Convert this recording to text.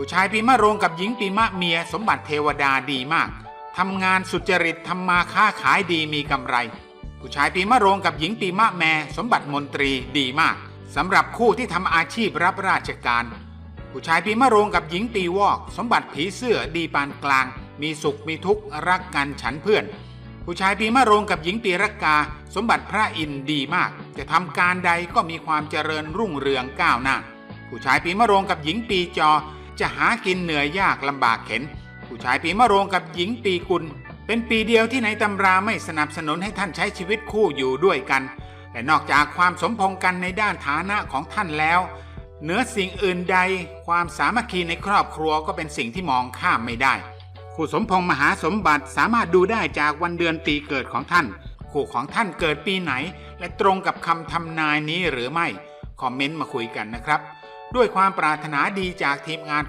ผู้ชายปีมะโรงกับหญิงปีมะเมียสมบัติเทวดาดีมากทำงานสุจริตทำมาค้าขายดีมีกำไร ผู้ชายปีมะโรงกับหญิงปีมะแม่สมบัติมนตรีดีมากสำหรับคู่ที่ทำอาชีพรับราชการ ผู้ชายปีมะโรงกับหญิงปีวอก สมบัติผีเสื้อดีปานกลาง มีสุขมีทุกข์รักกันฉันเพื่อน ผู้ชายปีมะโรงกับหญิงปีรักกา สมบัติพระอินทร์ดีมาก จะทำการใดก็มีความเจริญรุ่งเรืองก้าวหน้า ผู้ชายปีมะโรงกับหญิงปีจอ จะหากินเหนื่อยยากลำบากเข็น ผู้ชายปีมะโรงกับหญิงปีกุล เป็นปีเดียวที่ในตำราไม่สนับสนุนให้ท่านใช้ชีวิตคู่อยู่ด้วยกันและนอกจากความสมพงกันในด้านฐานะของท่านแล้ว เหนือสิ่งอื่นใด ความสามัคคีในครอบครัวก็เป็นสิ่งที่มองข้ามไม่ได้ คู่สมพงมหาสมบัติสามารถดูได้จากวันเดือนปีเกิดของท่าน คู่ของท่านเกิดปีไหน และตรงกับคำทำนายนี้หรือไม่ คอมเมนต์มาคุยกันนะครับด้วยความปรารถนาดีจากทีมงาน